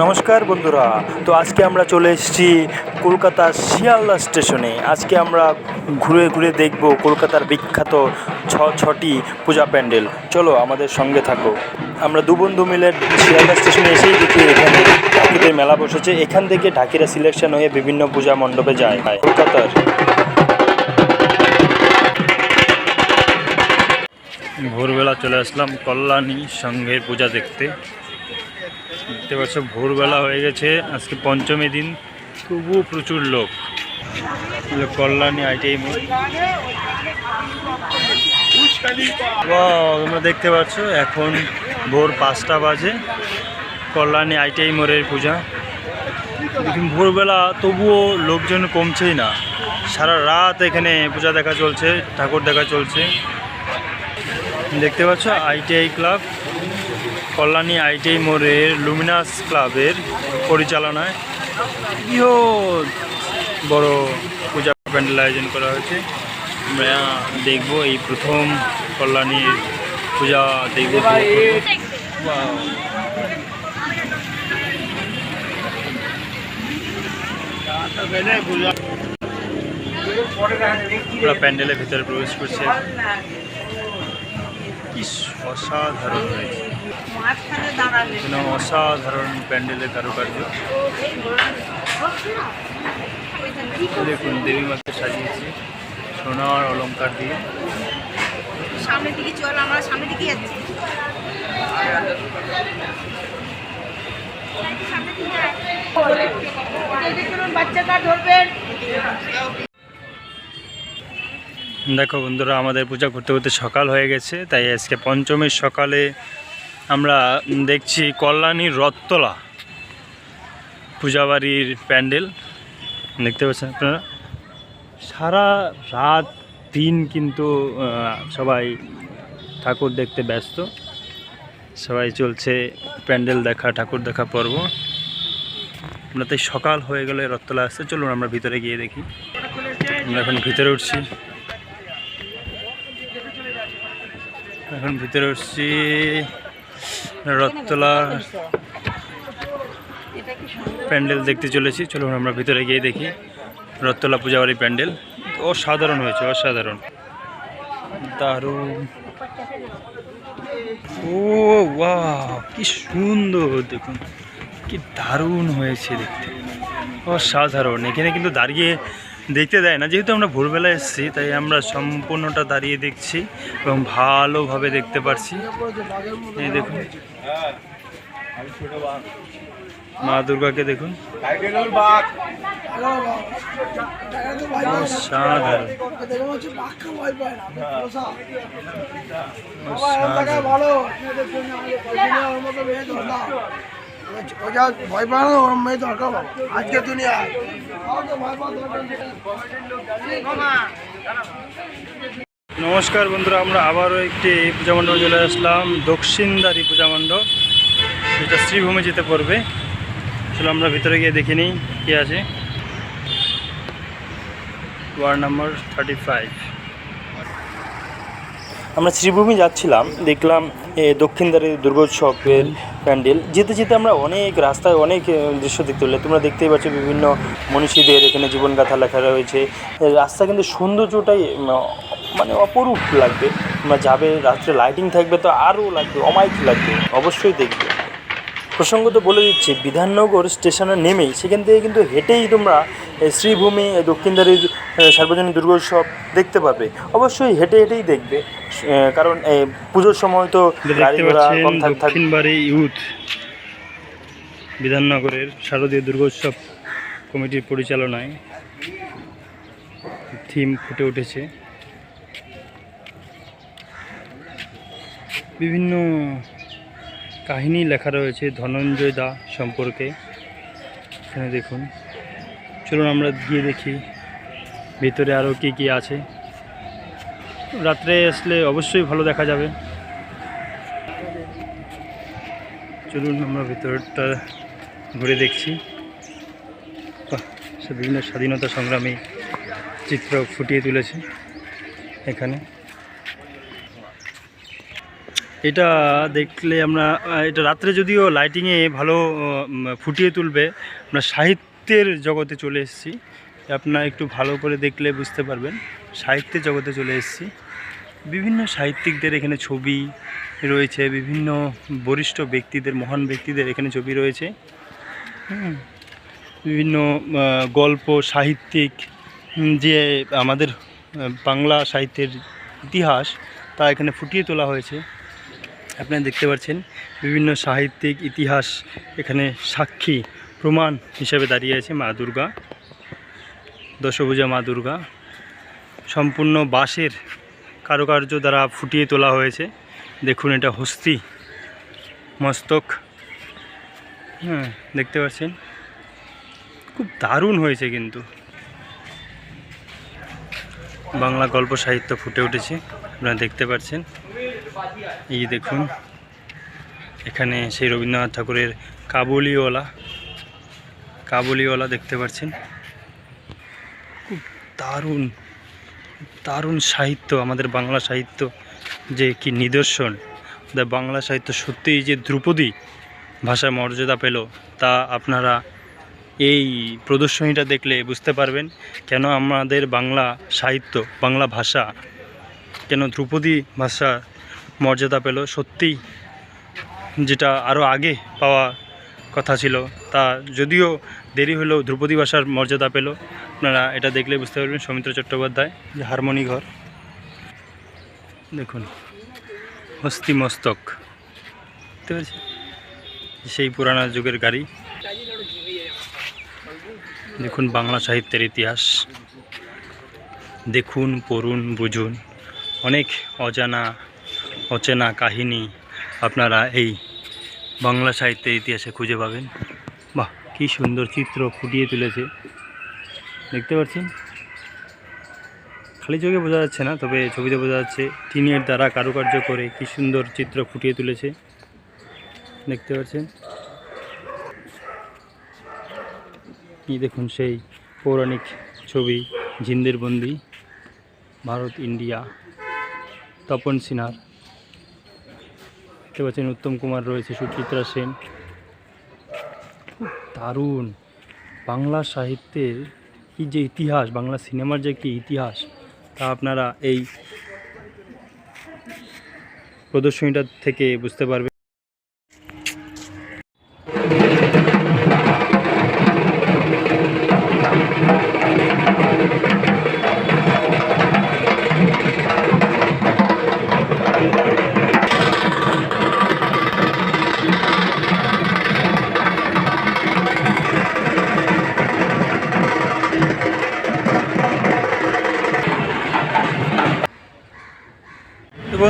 নমস্কার বন্ধুরা। তো আজকে আমরা চলে এসেছি কলকাতার শিয়ালদা স্টেশনে। আজকে আমরা ঘুরে ঘুরে দেখব কলকাতার বিখ্যাত ছ ছটি পূজা প্যান্ডেল। চলো আমাদের সঙ্গে থাকো। আমরা দু বন্ধু মিলে শিয়ালদা স্টেশনে এসেই দেখি এখানে ঠাকুরের মেলা বসেছে। এখান থেকে ঢাকিরা সিলেকশন হয়ে বিভিন্ন পূজা মণ্ডপে যায়। কলকাতার। ভোরবেলা চলে আসলাম কল্যাণী সংঘের পূজা দেখতে। দেখতে পাচ্ছ, ভোরবেলা হয়ে গেছে। আজকে পঞ্চমী দিন, তবুও প্রচুর লোক। কল্যাণী আইটিআই মোড় তোমরা দেখতে পাচ্ছ, এখন ভোর পাঁচটা বাজে। কল্যাণী আইটিআই মোড়ের পূজা। দেখুন, ভোরবেলা তবুও লোকজন কমছেই না। সারা রাত এখানে পূজা দেখা চলছে, ঠাকুর দেখা চলছে। দেখতে পাচ্ছ, আইটিআই ক্লাব। কল্যাণী আইটিআই মোড়ের লুমিনাস ক্লাবের পরিচালনায় বৃহৎ বড় পূজা প্যান্ডেল আয়োজন করা হয়েছে আমরা দেখব এই প্রথম কল্যাণীর পূজা দেখব! আমরা প্যান্ডেলের ভিতরে প্রবেশ করছি অসাধারণ হয়েছে অসাধারণ প্যান্ডেলের কারুকার্য দেখুন দেবী মাকে সাজিয়েছি সোনার অলংকার দিয়ে সামনের দিকে চল আমরা সামনের দিকে যাচ্ছি বাচ্চা কার ধরবেন দেখো বন্ধুরা, আমাদের পূজা করতে করতে সকাল হয়ে গেছে, তাই আজকে পঞ্চমীর সকালে আমরা দেখছি কল্যাণীর রথতলা পূজাবাড়ির প্যান্ডেল। দেখতে পাচ্ছেন আপনারা? সারা রাত দিন কিন্তু সবাই ঠাকুর দেখতে ব্যস্ত। সবাই চলছে প্যান্ডেল দেখা, ঠাকুর দেখা পর্ব। আমরা তাই সকাল হয়ে গেলে রথতলা আসছে। চলুন আমরা ভিতরে গিয়ে দেখি। আমরা এখন ভিতরে উঠছি। এখন ভিতরে উঠছি। রথতলা। প্যান্ডেল দেখতে চলেছি। চলুন আমরা ভিতরে গিয়ে দেখি। রথতলা পূজা পূজাবাড়ি প্যান্ডেল। অসাধারণ হয়েছে, অসাধারণ। দারুণ। ও কি সুন্দর, দেখুন। কি দারুণ হয়েছে দেখতে। অসাধারণ। এখানে কিন্তু দাঁড়িয়ে দেখতে দেয় না। যেহেতু আমরা ভোরবেলা এসেছি, তাই আমরা সম্পূর্ণটা দাঁড়িয়ে দেখছি এবং ভালোভাবে দেখতে পারছি। এই দেখুন। মা দুর্গাকে দেখুন। অসাধারণ। নমস্কার বন্ধুরা, আমরা আবারও একটি পূজা মণ্ডপে চলে আসলাম, দক্ষিণদারি পূজা মণ্ডপ। যেটা শ্রীভূমি যেতে পড়বে। চলো আমরা ভিতরে গিয়ে দেখে নিই কী আছে। ওয়ার্ড নাম্বার থার্টি ফাইভ আমরা শ্রীভূমি যাচ্ছিলাম দেখলাম এ, দক্ষিণদ্বারে দুর্গোৎসবের প্যান্ডেল। যেতে যেতে আমরা অনেক রাস্তায় অনেক দৃশ্য দেখতে পেলাম। তোমরা দেখতেই পাচ্ছ বিভিন্ন মনীষীদের এখানে জীবনগাথা লেখা রয়েছে। রাস্তা কিন্তু সৌন্দর্যটাই মানে অপরূপ লাগবে। তোমরা যাবে রাত্রে লাইটিং থাকবে তো আরও লাগবে অমায়িক লাগবে। অবশ্যই দেখবে। প্রসঙ্গত বলে দিচ্ছি বিধাননগর স্টেশনে নেমেই সেখান থেকে কিন্তু হেঁটেই তোমরা শ্রীভূমি এই দক্ষিণদারির সার্বজনীন দুর্গোৎসব দেখতে পাবে। অবশ্যই হেঁটে হেঁটেই দেখবে কারণ পুজোর সময় তো গাড়ি দেখতে ঘোড়া কম দক্ষিণবাড়ি ইউথ বিধাননগরের শারদীয় দুর্গোৎসব কমিটির পরিচালনায় থিম ফুটে উঠেছে। বিভিন্ন কাহিনী লেখা রয়েছে ধনঞ্জয় দা সম্পর্কে। এখানে দেখুন। চলুন আমরা গিয়ে দেখি ভিতরে আরও কী কী আছে। রাত্রে আসলে অবশ্যই ভালো দেখা যাবে। চলুন আমরা ভিতরটা ঘুরে দেখছি। বিভিন্ন স্বাধীনতা সংগ্রামী চিত্র ফুটিয়ে তুলেছে এখানে। এটা দেখলে আমরা এটা রাত্রে যদিও লাইটিংয়ে ভালো ফুটিয়ে তুলবে, আমরা সাহিত্যের জগতে চলে এসেছি। আপনারা একটু ভালো করে দেখলে বুঝতে পারবেন, সাহিত্যের জগতে চলে এসেছি। বিভিন্ন সাহিত্যিকদের এখানে ছবি রয়েছে, বিভিন্ন বরিষ্ঠ ব্যক্তিদের, মহান ব্যক্তিদের এখানে ছবি রয়েছে। বিভিন্ন গল্প, সাহিত্যিক যে আমাদের বাংলা সাহিত্যের ইতিহাস, তা এখানে ফুটিয়ে তোলা হয়েছে। আপনারা দেখতে পাচ্ছেন, বিভিন্ন সাহিত্যিক ইতিহাস এখানে সাক্ষী, প্রমাণ হিসেবে দাঁড়িয়ে আছে মা দুর্গা, দশভূজা মা দুর্গা। সম্পূর্ণ বাঁশের কারুকার্য দ্বারা ফুটিয়ে তোলা হয়েছে। দেখুন এটা হস্তি, মস্তক। হ্যাঁ দেখতে পাচ্ছেন? খুব দারুণ হয়েছে কিন্তু। বাংলা গল্প সাহিত্য ফুটে উঠেছে, আপনারা দেখতে পাচ্ছেন। এই দেখুন, এখানে সেই রবীন্দ্রনাথ ঠাকুরের কাবুলিওয়ালা কাবুলিওয়ালা দেখতে পাচ্ছেন। খুব দারুণ দারুণ সাহিত্য, আমাদের বাংলা সাহিত্য যে কি নিদর্শন, আমাদের বাংলা সাহিত্য সত্যিই যে ধ্রুপদী ভাষার মর্যাদা পেল, তা আপনারা এই প্রদর্শনীটা দেখলে বুঝতে পারবেন কেন আমাদের বাংলা সাহিত্য, বাংলা ভাষা কেন ধ্রুপদী ভাষা মর্যাদা পেল। সত্যিই যেটা আরও আগে পাওয়া কথা ছিল, তা যদিও দেরি হলেও ধ্রুপদী ভাষার মর্যাদা পেল। আপনারা এটা দেখলে বুঝতে পারবেন সৌমিত্র চট্টোপাধ্যায়, যে হারমোনি ঘর। দেখুন, হস্তি মস্তক। বুঝতে পেরেছি সেই পুরানো যুগের গাড়ি। দেখুন বাংলা সাহিত্যের ইতিহাস। দেখুন, পড়ুন, বুঝুন। অনেক অজানা অচেনা কাহিনী আপনারা এই বাংলা সাহিত্যের ইতিহাসে খুঁজে পাবেন। বাহ, কী সুন্দর চিত্র ফুটিয়ে তুলেছে। দেখতে পাচ্ছেন? খালি চোখে বোঝা যাচ্ছে না, তবে ছবিতে বোঝা যাচ্ছে টিনের দ্বারা কারুকার্য করে কী সুন্দর চিত্র ফুটিয়ে তুলেছে। দেখতে পাচ্ছেন? এই দেখুন সেই পৌরাণিক ছবি জিন্দের বন্দি ভারত, ইন্ডিয়া। তপন সিনহার। দেখতে পাচ্ছেন উত্তম কুমার রয়েছে, সুচিত্রা সেন। দারুণ। বাংলা সাহিত্যের কি যে ইতিহাস, বাংলা সিনেমার যে একটি ইতিহাস, তা আপনারা এই প্রদর্শনীটা থেকে বুঝতে পারবেন।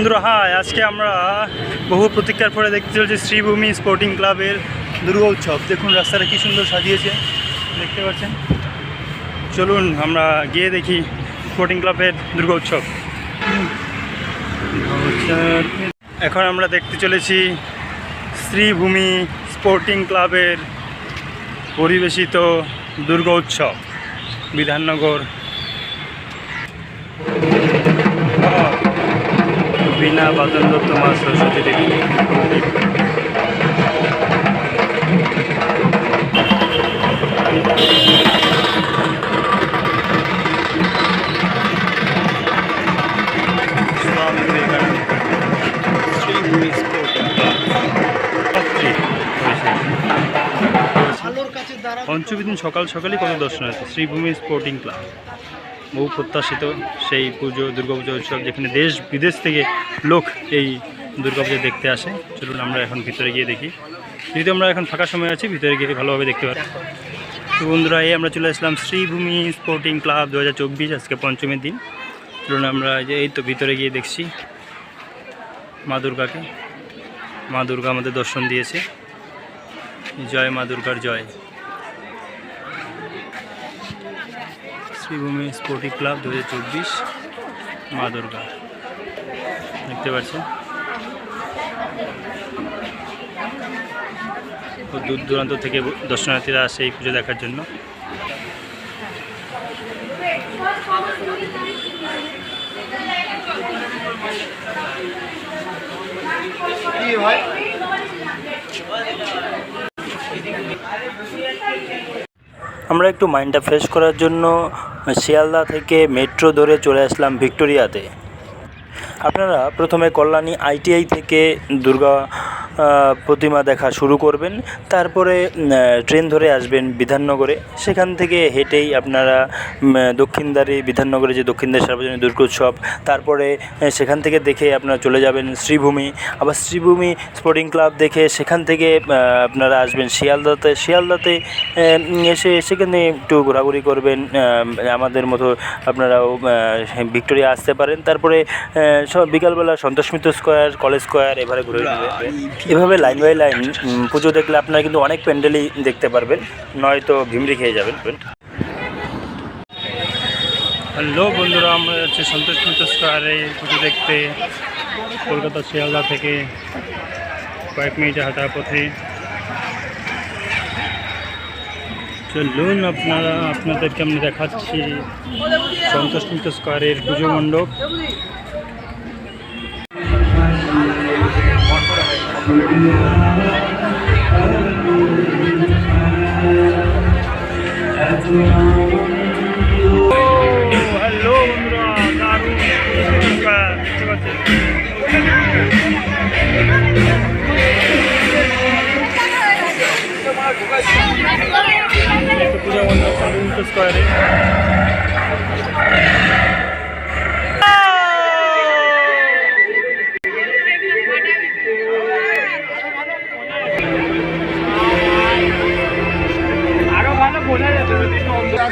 বন্ধুরা, হাই, আজকে আমরা বহু প্রতীক্ষার পরে দেখতে চলছি শ্রীভূমি স্পোর্টিং ক্লাবের দুর্গা উৎসব। দেখুন রাস্তাটা কী সুন্দর সাজিয়েছে, দেখতে পাচ্ছেন? চলুন আমরা গিয়ে দেখি স্পোর্টিং ক্লাবের দুর্গা উৎসব। এখন আমরা দেখতে চলেছি শ্রীভূমি স্পোর্টিং ক্লাবের পরিবেশিত দুর্গা উৎসব, বিধাননগর বিনা বাদন দত্ত মা সরস্বতী দেবী। পঞ্চমী দিন সকাল সকালই কত দর্শন আছে শ্রীভূমি স্পোর্টিং ক্লাব। বহু প্রত্যাশিত সেই পুজো দুর্গাপুজো উৎসব যেখানে দেশ, বিদেশ থেকে লোক এই দুর্গাপুজো দেখতে আসে। চলুন আমরা এখন ভিতরে গিয়ে দেখি। যেহেতু আমরা এখন ফাঁকা সময় আছি, ভিতরে গিয়ে ভালোভাবে দেখতে পারি তো বন্ধুরা, এই আমরা চলে আসলাম শ্রীভূমি স্পোর্টিং ক্লাব দু হাজার চব্বিশ, আজকে পঞ্চমীর দিন। চলুন আমরা যে, এই তো ভিতরে গিয়ে দেখছি মা দুর্গাকে। মা দুর্গা আমাদের দর্শন দিয়েছে। জয় মা দুর্গার জয়। শ্রীভূমি স্পোর্টিং ক্লাব দু হাজার চব্বিশ মা দুর্গা দেখতে পাচ্ছেন? দূর দূরান্ত থেকে দর্শনার্থীরা আসে এই পুজো দেখার জন্য। আমরা একটু মাইন্ডটা ফ্রেশ করার জন্য শিয়ালদা থেকে মেট্রো ধরে চলে আসলাম ভিক্টোরিয়াতে। আপনারা প্রথমে কল্যাণী আইটিআই থেকে দুর্গা প্রতিমা দেখা শুরু করবেন তারপরে ট্রেন ধরে আসবেন বিধাননগরে। সেখান থেকে হেঁটেই আপনারা উম, দক্ষিণদ্বারে বিধাননগরে যে দক্ষিণদ্বার সার্বজনীন দুর্গোৎসব তারপরে সেখান থেকে দেখে আপনারা চলে যাবেন শ্রীভূমি। আবার শ্রীভূমি স্পোর্টিং ক্লাব দেখে সেখান থেকে আপনারা আসবেন শিয়ালদাতে। শিয়ালদাতে এসে সেখানে একটু ঘোরাঘুরি করবেন আমাদের মতো আপনারাও ভিক্টোরিয়া আসতে পারেন। তারপরে বিকালবেলা Santosh Mitra square, college square এভাবে ঘুরে এভাবে লাইন বাই লাইন পুজো দেখলে আপনারা কিন্তু অনেক প্যান্ডেলই দেখতে পারবেন, নয়তো ভিমড়ি খেয়ে যাবেন। হ্যালো বন্ধুরা, আমরা হচ্ছে সন্তোষ মিত্র স্কোয়ারে পুজো দেখতে কলকাতা শিয়ালদা থেকে কয়েক মিনিটে হাঁটা পথে। চলুন আপনারা, আপনাদেরকে আমি দেখাচ্ছি সন্তোষ মিত্র স্কোয়ারের পুজো মণ্ডপ। হ্যালো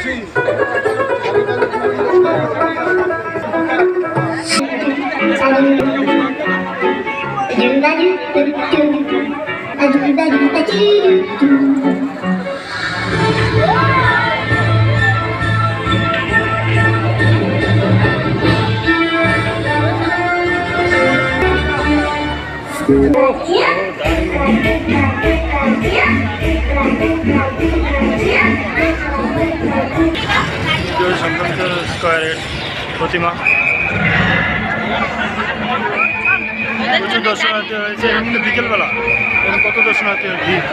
জয় সংক্রান্ত স্কোয়ারের প্রতিমা। প্রচুর দর্শনার্থী হয়েছে। এবং কিন্তু বিকেলবেলা। এবং কত দর্শনার্থী ভিড়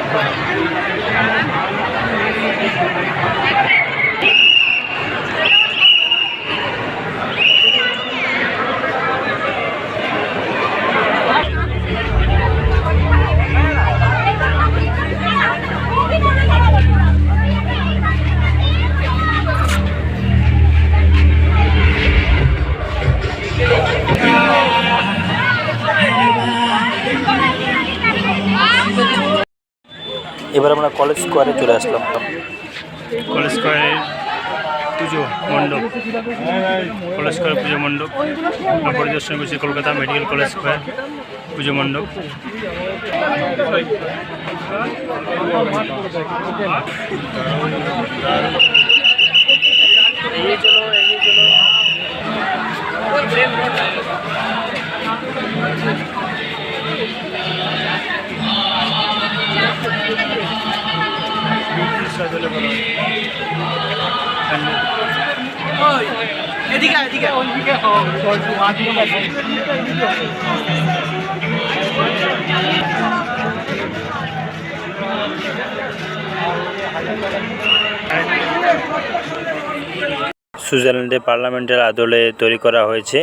কলেজ স্কোয়ারে চলে আসলাম কলেজ স্কোয়ারের পুজো মণ্ডপ। কলেজ স্কোয়ার পুজো মণ্ডপ। আমরা পরিদর্শন করছি কলকাতা মেডিকেল কলেজ স্কোয়ার পুজো মণ্ডপ। এদিকে এদিকে ওইদিকে সুইজারল্যান্ডে পার্লামেন্টের আদলে তৈরি করা হয়েছে।